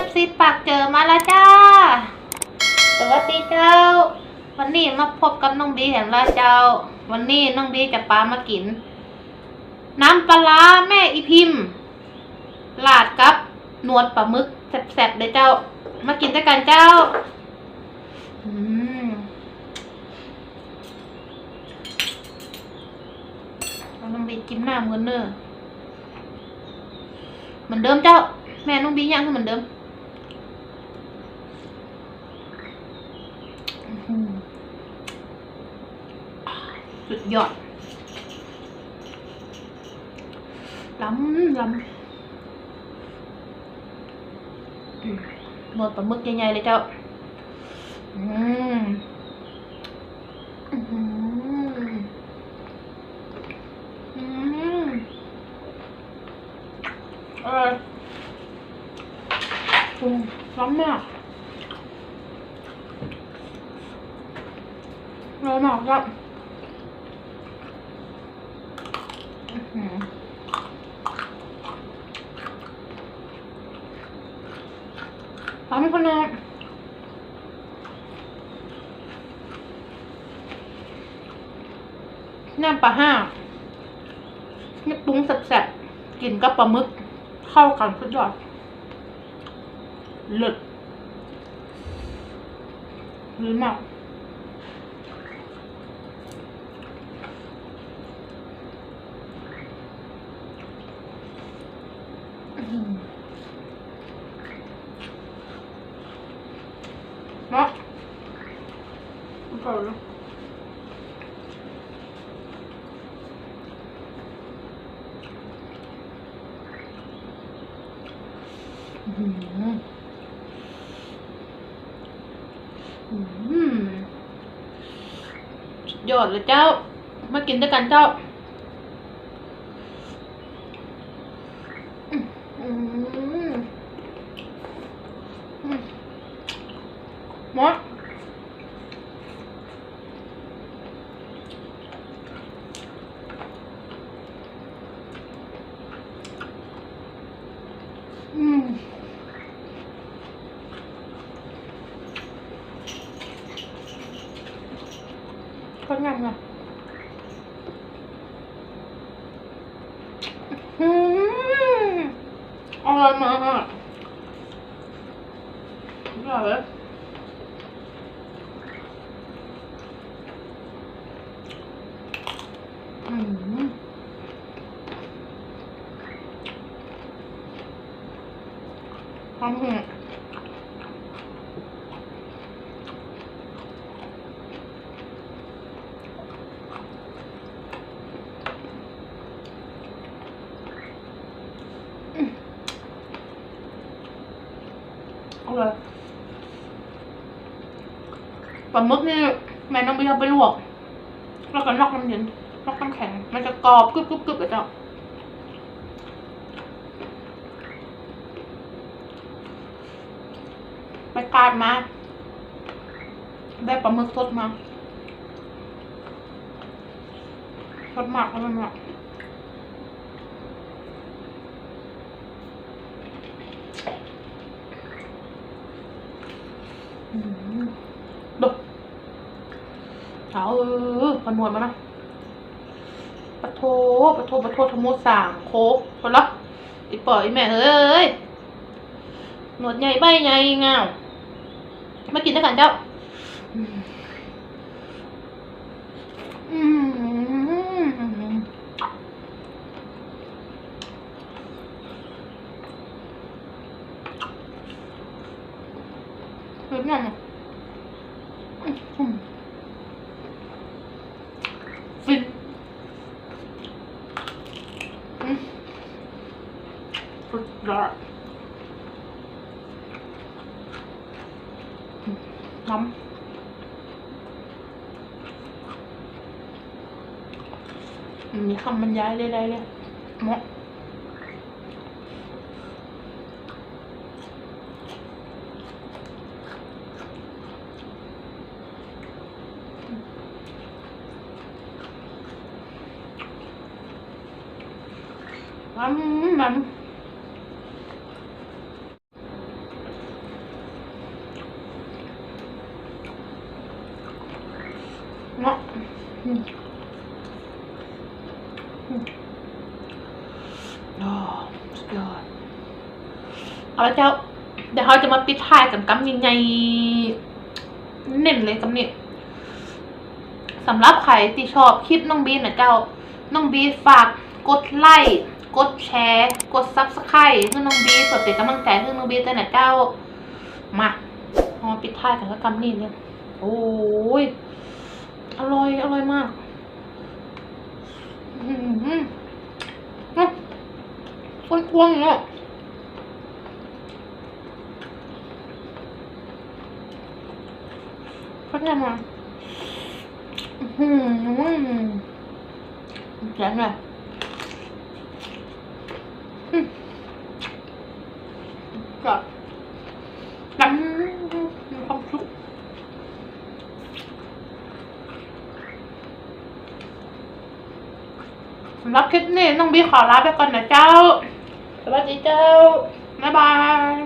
ฟซีปากเจอมาแล้วจ้า สวัสดีเจ้า วันนี้มาพบกับน้องบีแห่งลาเจ้า วันนี้น้องบีจะปลามากิน น้ำปลาแม่อีพิมพ์ลาดกับนวดปลาหมึกแซ่บๆเลยเจ้า มากินด้วยกันเจ้าอืมน้องบีกินหน้าเหมือนเนอเหมือนเดิมเจ้า แม่น้องบีย่างเหมือนเดิมอื้อหือ สุดยอดล้ำล้ำอืมดปลาหมึกใหญ่ๆเลยเจ้า อืมอื้อหืออืมอร่อยอืมล้ำมากอร่อยมากครับอื้อหือ ทำคนละน้ำปลาห้านี่ปรุงแซ่บๆกินกับปลาหมึก เข้ากันสุดยอดเลิศดีมาก เนาะอร่อเลยอื้อหืออื้อหือสุดยอดเลยเจ้า มากินด้วยกันเจ้าอื้อหืออืม หมดอืมคนงาม อะอืมอร่อยมากอะอร่อยเลยอืมทำเหอะอืเลยปลาหมึกนี่แม่น้องบีเอาไปลวก แล้วก็นอกน้ำเย็น นอกน้ำแข็ง มันจะกรอบกรึบกรึบกรึบเลยเจ้าไปการมาได้ปลาหมึกสดมาสดมากเลยมากอืมดูเอาเออพนวดมานะ ปะโทปะโทปะโททะโมสางโคกพอละอีปล่อยแม่เอ้ยหนวดใหญ่ใบใหญ่เงามากินด้วยกันเจ้า อืมอืมเป็นไงอะอืมฟินอืมสุดยอด น้ำมีคำบรรยายใดๆเลยเหมาะมันมัน เนาะอืมอืมโอ้สุดยอดเอาละเจ้า เดี๋ยวเขาจะมาปิดท้ายกันกำยังไงเน้นเลยกำเนี่ยสำหรับใครที่ชอบคลิปน้องบีนะเจ้า น้องบีฝากกดไลค์กดแชร์ กดซับสไครต์ให้น้องบีเพื่อเป็นกำลังใจให้น้องบีด้วยนะเจ้า มาเอามาปิดท้ายกันกับกำนี่เลยโอ้ย อร่อย อร่อยมากอืมอืมอืมข้นๆเนาะเขาจะมาอืมแจ๋งเลยอืมกับกับมีความสุข สำหรับคลิปนี้น้องบีขอลาไปก่อนนะเจ้า สวัสดีเจ้าบ๊ายบาย